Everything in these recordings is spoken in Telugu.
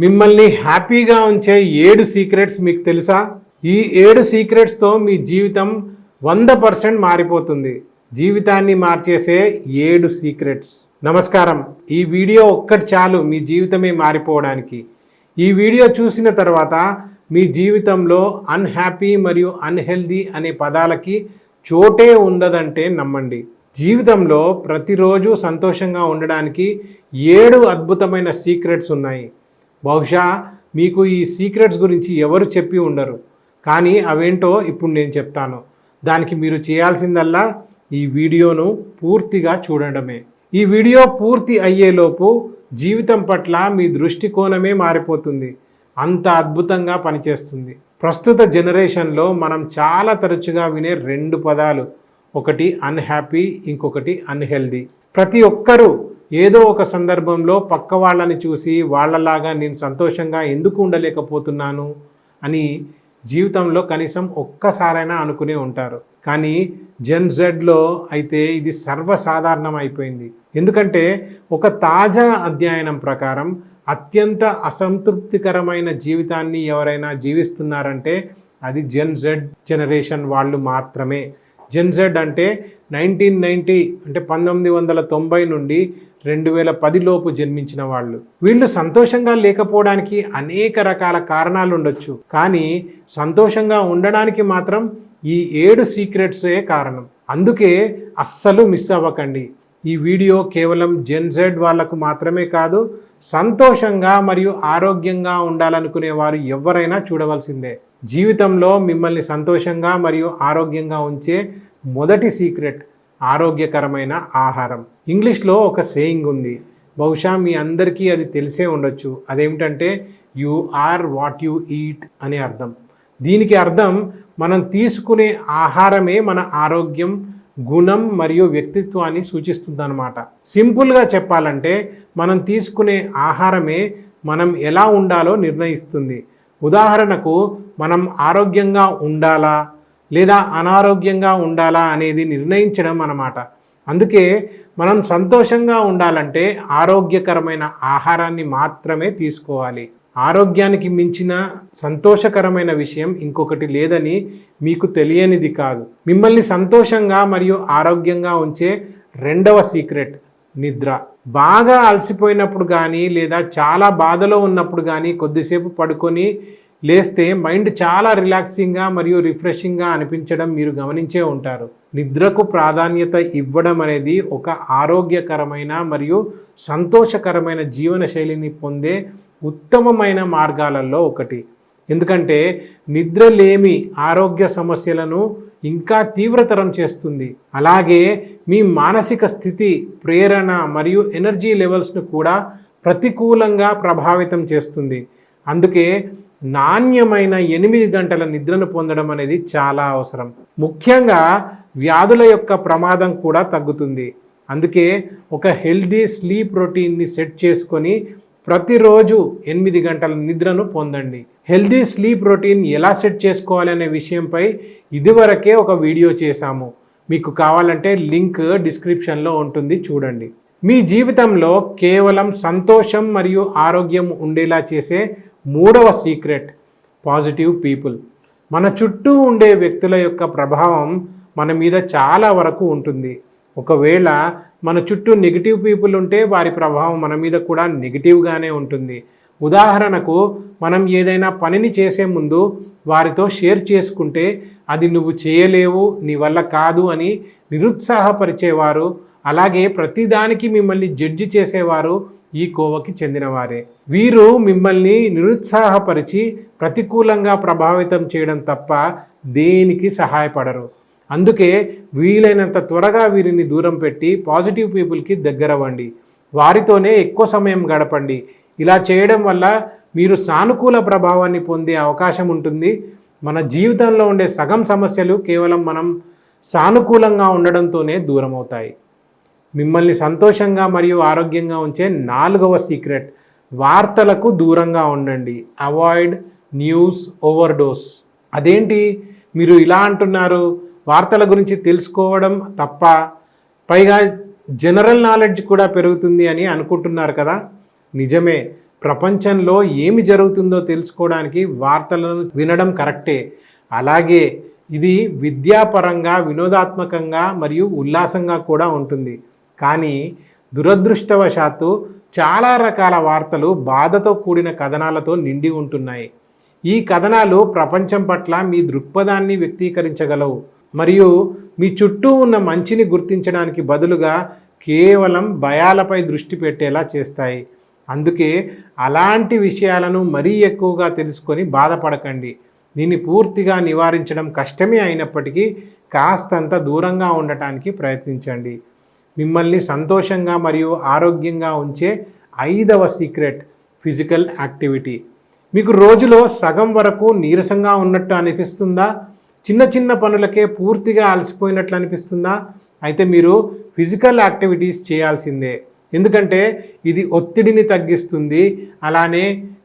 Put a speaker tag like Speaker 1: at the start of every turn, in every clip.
Speaker 1: మిమ్మల్ని హ్యాపీగా ఉంచే ఏడు సీక్రెట్స్ మీకు తెలుసా? ఈ ఏడు సీక్రెట్స్తో మీ జీవితం వంద పర్సెంట్ మారిపోతుంది. జీవితాన్ని మార్చేసే ఏడు సీక్రెట్స్. నమస్కారం. ఈ వీడియో ఒక్కటి చాలు మీ జీవితమే మారిపోవడానికి. ఈ వీడియో చూసిన తర్వాత మీ జీవితంలో అన్హ్యాపీ మరియు అన్హెల్దీ అనే పదాలకి చోటే ఉండదంటే నమ్మండి. జీవితంలో ప్రతిరోజు సంతోషంగా ఉండడానికి ఏడు అద్భుతమైన సీక్రెట్స్ ఉన్నాయి. బహుశా మీకు ఈ సీక్రెట్స్ గురించి ఎవరు చెప్పి ఉండరు. కానీ అవేంటో ఇప్పుడు నేను చెప్తాను. దానికి మీరు చేయాల్సిందల్లా ఈ వీడియోను పూర్తిగా చూడడమే. ఈ వీడియో పూర్తి అయ్యేలోపు జీవితం పట్ల మీ దృష్టికోణమే మారిపోతుంది. అంత అద్భుతంగా పనిచేస్తుంది. ప్రస్తుత జనరేషన్లో మనం చాలా తరచుగా వినే రెండు పదాలు. ఒకటి అన్హ్యాపీ ఇంకొకటి అన్హెల్దీ ప్రతి ఒక్కరూ ఏదో ఒక సందర్భంలో పక్క వాళ్ళని చూసి వాళ్ళలాగా నేను సంతోషంగా ఎందుకు ఉండలేకపోతున్నాను అని జీవితంలో కనీసం ఒక్కసారైనా అనుకునే ఉంటారు. కానీ జెన్ జెడ్లో అయితే ఇది సర్వసాధారణం అయిపోయింది. ఎందుకంటే ఒక తాజా అధ్యయనం ప్రకారం అత్యంత అసంతృప్తికరమైన జీవితాన్ని ఎవరైనా జీవిస్తున్నారంటే అది జెన్ జెడ్ జనరేషన్ వాళ్ళు మాత్రమే. జెన్ జెడ్ అంటే నైన్టీన్ నైంటీ అంటే పంతొమ్మిది వందల తొంభై నుండి రెండు వేల పదిలోపు జన్మించిన వాళ్ళు. వీళ్ళు సంతోషంగా లేకపోవడానికి అనేక రకాల కారణాలు ఉండొచ్చు. కానీ సంతోషంగా ఉండడానికి మాత్రం ఈ ఏడు సీక్రెట్సే కారణం. అందుకే అస్సలు మిస్ అవ్వకండి. ఈ వీడియో కేవలం జెన్ వాళ్ళకు వాళ్ళకు మాత్రమే కాదు సంతోషంగా మరియు ఆరోగ్యంగా ఉండాలనుకునే వారు ఎవరైనా చూడవలసిందే. జీవితంలో మిమ్మల్ని సంతోషంగా మరియు ఆరోగ్యంగా ఉంచే మొదటి సీక్రెట్. ఆరోగ్యకరమైన ఆహారం. ఇంగ్లీష్లో ఒక సేయింగ్ ఉంది. బహుశా మీ అందరికీ అది తెలిసే ఉండొచ్చు. అదేమిటంటే you are what you eat అనే అర్థం. దీనికి అర్థం మనం తీసుకునే ఆహారమే మన ఆరోగ్యం గుణం మరియు వ్యక్తిత్వాన్ని సూచిస్తుందన్నమాట. సింపుల్గా చెప్పాలంటే మనం తీసుకునే ఆహారమే మనం ఎలా ఉండాలో నిర్ణయిస్తుంది. ఉదాహరణకు మనం ఆరోగ్యంగా ఉండాలా? లేదా అనారోగ్యంగా ఉండాలా అనేది నిర్ణయించడం అన్నమాట. అందుకే మనం సంతోషంగా ఉండాలంటే ఆరోగ్యకరమైన ఆహారాన్ని మాత్రమే తీసుకోవాలి. ఆరోగ్యానికి మించిన సంతోషకరమైన విషయం ఇంకొకటి లేదని మీకు తెలియనిది కాదు. మిమ్మల్ని సంతోషంగా మరియు ఆరోగ్యంగా ఉంచే రెండవ సీక్రెట్ నిద్ర. బాగా అలసిపోయినప్పుడు కానీ లేదా చాలా బాధలో ఉన్నప్పుడు కానీ కొద్దిసేపు పడుకొని లేస్తే మైండ్ చాలా రిలాక్సింగ్గా మరియు రిఫ్రెషింగ్గా అనిపించడం మీరు గమనించే ఉంటారు. నిద్రకు ప్రాధాన్యత ఇవ్వడం అనేది ఒక ఆరోగ్యకరమైన మరియు సంతోషకరమైన జీవన శైలిని పొందే ఉత్తమమైన మార్గాలలో ఒకటి. ఎందుకంటే నిద్ర లేమి ఆరోగ్య సమస్యలను ఇంకా తీవ్రతరం చేస్తుంది. అలాగే మీ మానసిక స్థితి ప్రేరణ మరియు ఎనర్జీ లెవెల్స్ను కూడా ప్రతికూలంగా ప్రభావితం చేస్తుంది. అందుకే నాణ్యమైన ఎనిమిది గంటల నిద్రను పొందడం అనేది చాలా అవసరం. ముఖ్యంగా వ్యాధుల యొక్క ప్రమాదం కూడా తగ్గుతుంది. అందుకే ఒక హెల్దీ స్లీప్ రొటీన్ని సెట్ చేసుకొని ప్రతిరోజు ఎనిమిది గంటల నిద్రను పొందండి. హెల్దీ స్లీప్ రొటీన్ ఎలా సెట్ చేసుకోవాలనే విషయంపై ఇదివరకే ఒక వీడియో చేశాము. మీకు కావాలంటే లింక్ డిస్క్రిప్షన్లో ఉంటుంది చూడండి. మీ జీవితంలో కేవలం సంతోషం మరియు ఆరోగ్యం ఉండేలా చేసే మూడవ సీక్రెట్ పాజిటివ్ పీపుల్. మన చుట్టూ ఉండే వ్యక్తుల యొక్క ప్రభావం మన మీద చాలా వరకు ఉంటుంది. ఒకవేళ మన చుట్టూ నెగిటివ్ పీపుల్ ఉంటే వారి ప్రభావం మన మీద కూడా నెగిటివ్గానే ఉంటుంది. ఉదాహరణకు మనం ఏదైనా పనిని చేసే ముందు వారితో షేర్ చేసుకుంటే అది నువ్వు చేయలేవు నీ వల్ల కాదు అని నిరుత్సాహపరిచేవారు అలాగే ప్రతిదానికి మిమ్మల్ని జడ్జి చేసేవారు ఈ కోవకి చెందినవారే. వీరు మిమ్మల్ని నిరుత్సాహపరిచి ప్రతికూలంగా ప్రభావితం చేయడం తప్ప దేనికి సహాయపడరు. అందుకే వీలైనంత త్వరగా వీరిని దూరం పెట్టి పాజిటివ్ పీపుల్కి దగ్గరవ్వండి. వారితోనే ఎక్కువ సమయం గడపండి. ఇలా చేయడం వల్ల మీరు సానుకూల ప్రభావాన్ని పొందే అవకాశం ఉంటుంది. మన జీవితంలో ఉండే సగం సమస్యలు కేవలం మనం సానుకూలంగా ఉండడంతోనే దూరం అవుతాయి మిమ్మల్ని సంతోషంగా మరియు ఆరోగ్యంగా ఉంచే నాలుగవ సీక్రెట్. వార్తలకు దూరంగా ఉండండి. అవాయిడ్ న్యూస్ ఓవర్డోస్ అదేంటి? మీరు ఇలా అంటున్నారు. వార్తల గురించి తెలుసుకోవడం తప్ప పైగా జనరల్ నాలెడ్జ్ కూడా పెరుగుతుంది అని అనుకుంటున్నారు కదా? నిజమే. ప్రపంచంలో ఏమి జరుగుతుందో తెలుసుకోవడానికి వార్తలను వినడం కరెక్టే. అలాగే ఇది విద్యాపరంగా వినోదాత్మకంగా మరియు ఉల్లాసంగా కూడా ఉంటుంది. కానీ దురదృష్టవశాత్తు చాలా రకాల వార్తలు బాధతో కూడిన కథనాలతో నిండి ఉంటున్నాయి. ఈ కథనాలు ప్రపంచం పట్ల మీ దృక్పథాన్ని వ్యక్తీకరించగలవు. మరియు మీ చుట్టూ ఉన్న మంచిని గుర్తించడానికి బదులుగా కేవలం భయాలపై దృష్టి పెట్టేలా చేస్తాయి. అందుకే అలాంటి విషయాలను మరీ ఎక్కువగా తెలుసుకొని బాధపడకండి. దీన్ని పూర్తిగా నివారించడం కష్టమే అయినప్పటికీ కాస్తంత దూరంగా ఉండటానికి ప్రయత్నించండి. మిమ్మల్ని సంతోషంగా మరియు ఆరోగ్యంగా ఉంచే ఐదవ సీక్రెట్ ఫిజికల్ యాక్టివిటీ. మీకు రోజులో సగం వరకు నీరసంగా ఉన్నట్టు అనిపిస్తుందా? చిన్న చిన్న పనులకే పూర్తిగా అలసిపోయినట్లు అనిపిస్తుందా? అయితే మీరు ఫిజికల్ యాక్టివిటీస్ చేయాల్సిందే. ఎందుకంటే ఇది ఒత్తిడిని తగ్గిస్తుంది అలానే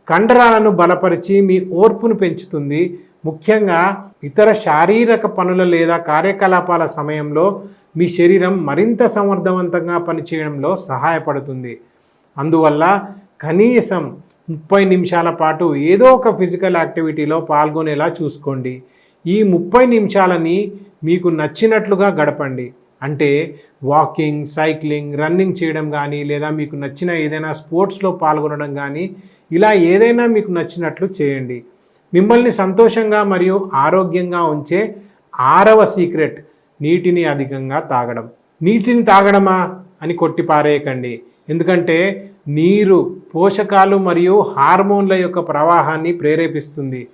Speaker 1: కండరాలను బలపరిచి మీ ఓర్పును పెంచుతుంది. ముఖ్యంగా ఇతర శారీరక పనుల లేదా కార్యకలాపాల సమయంలో మీ శరీరం మరింత సమర్థవంతంగా పనిచేయడంలో సహాయపడుతుంది. అందువల్ల కనీసం ముప్పై నిమిషాల పాటు ఏదో ఒక ఫిజికల్ యాక్టివిటీలో పాల్గొనేలా చూసుకోండి. ఈ ముప్పై నిమిషాలని మీకు నచ్చినట్లుగా గడపండి. అంటే వాకింగ్ సైక్లింగ్ రన్నింగ్ చేయడం కానీ లేదా మీకు నచ్చిన ఏదైనా స్పోర్ట్స్లో పాల్గొనడం కానీ ఇలా ఏదైనా మీకు నచ్చినట్లు చేయండి. మిమ్మల్ని సంతోషంగా మరియు ఆరోగ్యంగా ఉంచే ఆరవ సీక్రెట్ నీటిని అధికంగా తాగడం. నీటిని తాగడమా? అని కొట్టి పారేయకండి ఎందుకంటే నీరు పోషకాలు మరియు హార్మోన్ల యొక్క ప్రవాహాన్ని ప్రేరేపిస్తుంది.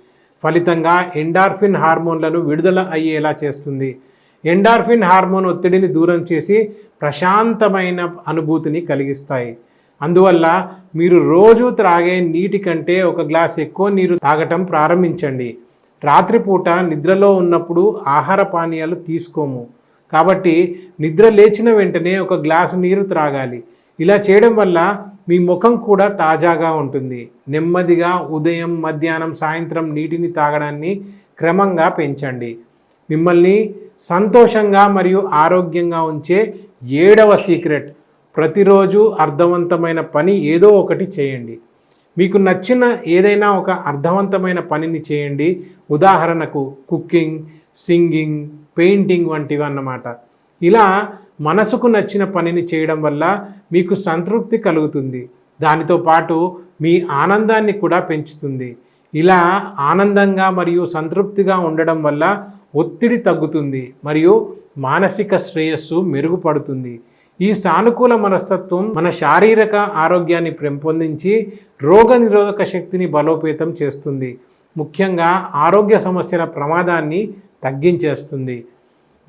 Speaker 1: ఫలితంగా ఎండార్ఫిన్ హార్మోన్లను విడుదల అయ్యేలా చేస్తుంది. ఎండార్ఫిన్ హార్మోన్ ఒత్తిడిని దూరం చేసి ప్రశాంతమైన అనుభూతిని కలిగిస్తాయి. అందువల్ల మీరు రోజు త్రాగే నీటి కంటే ఒక గ్లాస్ ఎక్కువ నీరు తాగటం ప్రారంభించండి. రాత్రిపూట నిద్రలో ఉన్నప్పుడు ఆహార పానీయాలు తీసుకోము. కాబట్టి నిద్ర లేచిన వెంటనే ఒక గ్లాసు నీరు త్రాగాలి. ఇలా చేయడం వల్ల మీ ముఖం కూడా తాజాగా ఉంటుంది. నెమ్మదిగా ఉదయం మధ్యాహ్నం సాయంత్రం నీటిని తాగడాన్ని క్రమంగా పెంచండి. మిమ్మల్ని సంతోషంగా మరియు ఆరోగ్యంగా ఉంచే ఏడవ సీక్రెట్. ప్రతిరోజు అర్థవంతమైన పని ఏదో ఒకటి చేయండి. మీకు నచ్చిన ఏదైనా ఒక అర్థవంతమైన పనిని చేయండి. ఉదాహరణకు కుకింగ్ సింగింగ్ పెయింటింగ్ వంటివి అన్నమాట. ఇలా మనసుకు నచ్చిన పనిని చేయడం వల్ల మీకు సంతృప్తి కలుగుతుంది. దానితో పాటు మీ ఆనందాన్ని కూడా పెంచుతుంది. ఇలా ఆనందంగా మరియు సంతృప్తిగా ఉండడం వల్ల ఒత్తిడి తగ్గుతుంది మరియు మానసిక శ్రేయస్సు మెరుగుపడుతుంది. ఈ సానుకూల మనస్తత్వం మన శారీరక ఆరోగ్యాన్ని పెంపొందించి రోగ నిరోధక శక్తిని బలోపేతం చేస్తుంది. ముఖ్యంగా ఆరోగ్య సమస్యల ప్రమాదాన్ని తగ్గించేస్తుంది.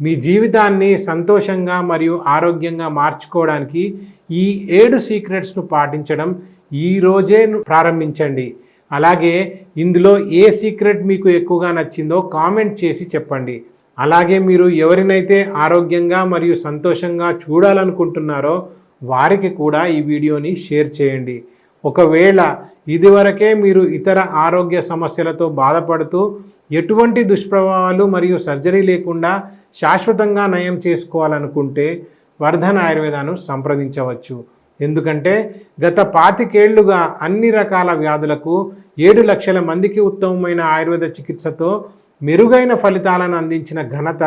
Speaker 1: మీ జీవితాన్ని సంతోషంగా మరియు ఆరోగ్యంగా మార్చుకోవడానికి ఈ ఏడు సీక్రెట్స్ను పాటించడం ఈ ప్రారంభించండి. అలాగే ఇందులో ఏ సీక్రెట్ మీకు ఎక్కువగా నచ్చిందో కామెంట్ చేసి చెప్పండి. అలాగే మీరు ఎవరినైతే ఆరోగ్యంగా మరియు సంతోషంగా చూడాలనుకుంటున్నారో వారికి కూడా ఈ వీడియోని షేర్ చేయండి. ఒకవేళ ఇదివరకే మీరు ఇతర ఆరోగ్య సమస్యలతో బాధపడుతూ ఎటువంటి దుష్ప్రభావాలు మరియు సర్జరీ లేకుండా శాశ్వతంగా నయం చేసుకోవాలనుకుంటే వర్ధన్ ఆయుర్వేదాను సంప్రదించవచ్చు. ఎందుకంటే గత పాతికేళ్ళుగా అన్ని రకాల వ్యాధులకు ఏడు లక్షల మందికి ఉత్తమమైన ఆయుర్వేద చికిత్సతో మెరుగైన ఫలితాలను అందించిన ఘనత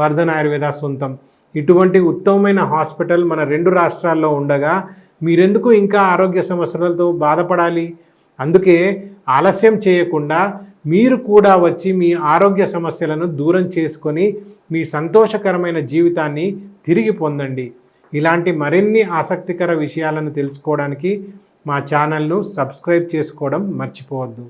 Speaker 1: వర్ధన్ ఆయుర్వేద సొంతం. ఇటువంటి ఉత్తమమైన హాస్పిటల్ మన రెండు రాష్ట్రాల్లో ఉండగా మీరెందుకు ఇంకా ఆరోగ్య సమస్యలతో బాధపడాలి? అందుకే ఆలస్యం చేయకుండా మీరు కూడా వచ్చి మీ ఆరోగ్య సమస్యలను దూరం చేసుకొని మీ సంతోషకరమైన జీవితాన్ని తిరిగి పొందండి. ఇలాంటి మరిన్ని ఆసక్తికర విషయాలను తెలుసుకోవడానికి మా ఛానల్ను సబ్స్క్రైబ్ చేసుకోవడం మర్చిపోవద్దు.